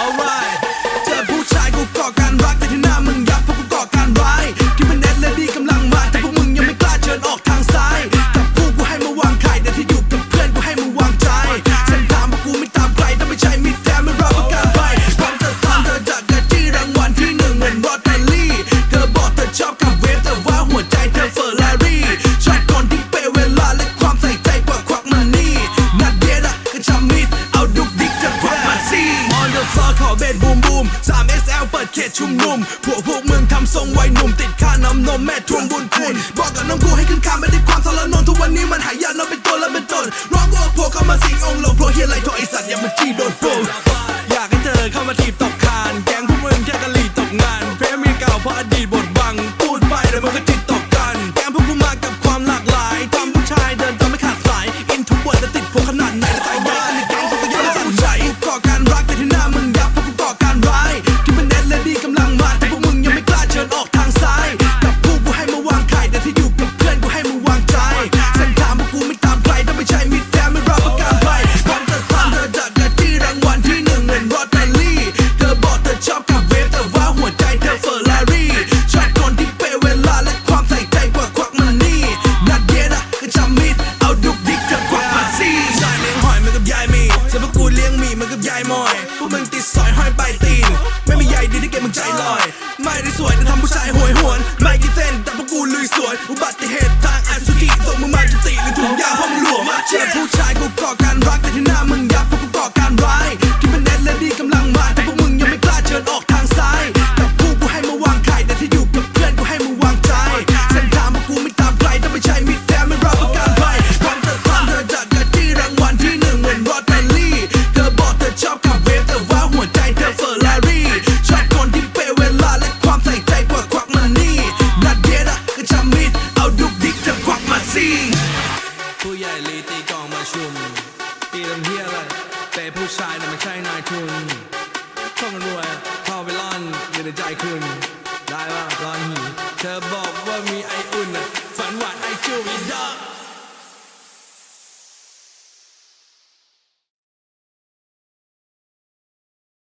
Alright เจอผู้ชายกูก่อการรักแต่ที่หน้ามึงยับเพราะกูก่อการร้คิดเป็นเน็ลดีกำลังมา แต่พวกมึงยังไม่กล้าเชิญออกทางซ้ายกับกูกูให้มาวางไข่แต่ที่อยู่กับเพื่อนกูให้มึวางใจเส้นทางพวกกูไม่ตามใครถ้าไม่ใช่มีแท้ไม่รับประกันไปความจะทำเธอจะกระจี้รางวัลที่หนึ่งเหมืนรอด ชุมนุมพวกพวกมึงทำทรงไวัหนุ่มติดค่าน้ำนมแม่ทวงบุญคุณบอกกับน้องกูให้ขึ้นคานไม่ได้ความสารนนทุกวันนี้มันหายากน้องเป็นตัวและเป็นตนร้องว่าพวกเขามาสิงองลงพราะเฮียไรทอไอสัตว์อย่ามันจี้โดนโปอยากให้เธอเข้ามาทีบตกคานแกงพวกมึงแค่กะหรี่ตกงานเพมีเก่าเพราะอดีตบทายมอย พวกมึงติดสอยห้อยใบตีน ไม่มีใยดีที่เก็บมึงใจลอย ไม่ได้สวยแต่ทำผู้ชายหวยหวน ไม่กินเส้นแต่พวกกูลุยสวยอุบัติเหตุ ตีกองมาชุม ตีลำเฮียอะไรแต่ผู้ชายน่ะไม่ใช่นายทุนช่องรวยเข้าไปล่อนอยู่ในใจคุณ ได้ว่าร้อนหีเธอบอกว่ามีไออุ่นฝันหวานไอจูอีดอก